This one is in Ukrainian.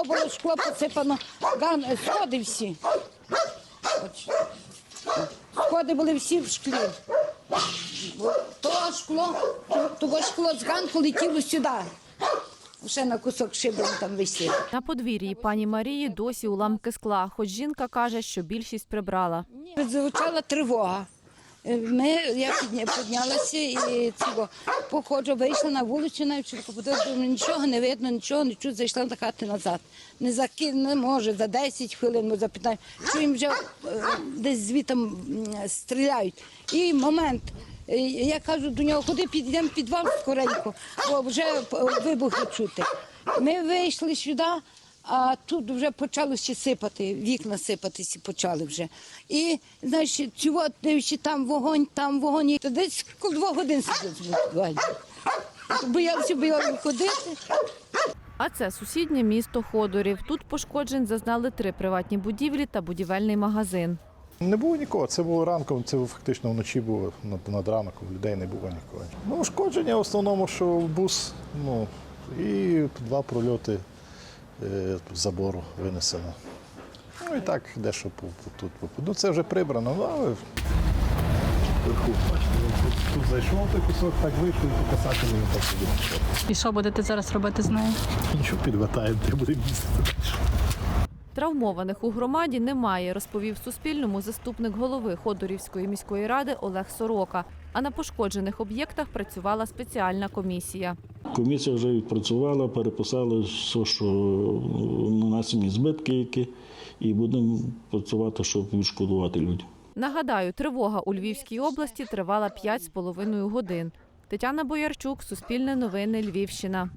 Шкло було, шкло посипано, ган, сходи всі. Сходи були всі в шклі. То шкло, того шкло з ганку летіло сюди. Ще на кусок шиби там висів. На подвір'ї пані Марії досі уламки скла, хоч жінка каже, що більшість прибрала. Звучала тривога. Е, Ми, я підня- піднялася і цього, походжу, вийшла на вулицю, навіть подивилася, нічого не видно, нічого не чую, зайшла до хати назад. Не за не може, за 10 хвилин, ми запитаємо, чуємо вже е, десь звітом стріляють. І момент. е, Я кажу до нього, куди підійдемо підвал скоренько, бо вже вибухи чути. Ми вийшли сюди, а тут вже почалося сипати, вікна сипатися почали вже. І, знаєш, цього, дивишся, там вогонь, там вогонь. І то десь коло двох годин сидить. Боялися, боялися ходити. А це сусіднє місто Ходорів. Тут пошкоджень зазнали три приватні будівлі та будівельний магазин. Не було нікого. Це було ранком, це фактично вночі було над, над ранком, людей не було нікого. Ну, ушкодження в основному, що бус, ну, і два прольоти забору винесено. Ну і так, дещо тут. Ну це вже прибрано, ну, але бачите, тут, тут зайшов той кусок, так вийшов і по касателю він так собі. І що будете зараз робити з нею? Нічого підватаємо, де буде місце. Травмованих у громаді немає, розповів Суспільному заступник голови Ходорівської міської ради Олег Сорока. А на пошкоджених об'єктах працювала спеціальна комісія. Комісія вже відпрацювала, переписала все, що нанесені збитки, які, і будемо працювати, щоб відшкодувати людям. Нагадаю, тривога у Львівській області тривала 5,5 годин. Тетяна Боярчук, Суспільне новини, Львівщина.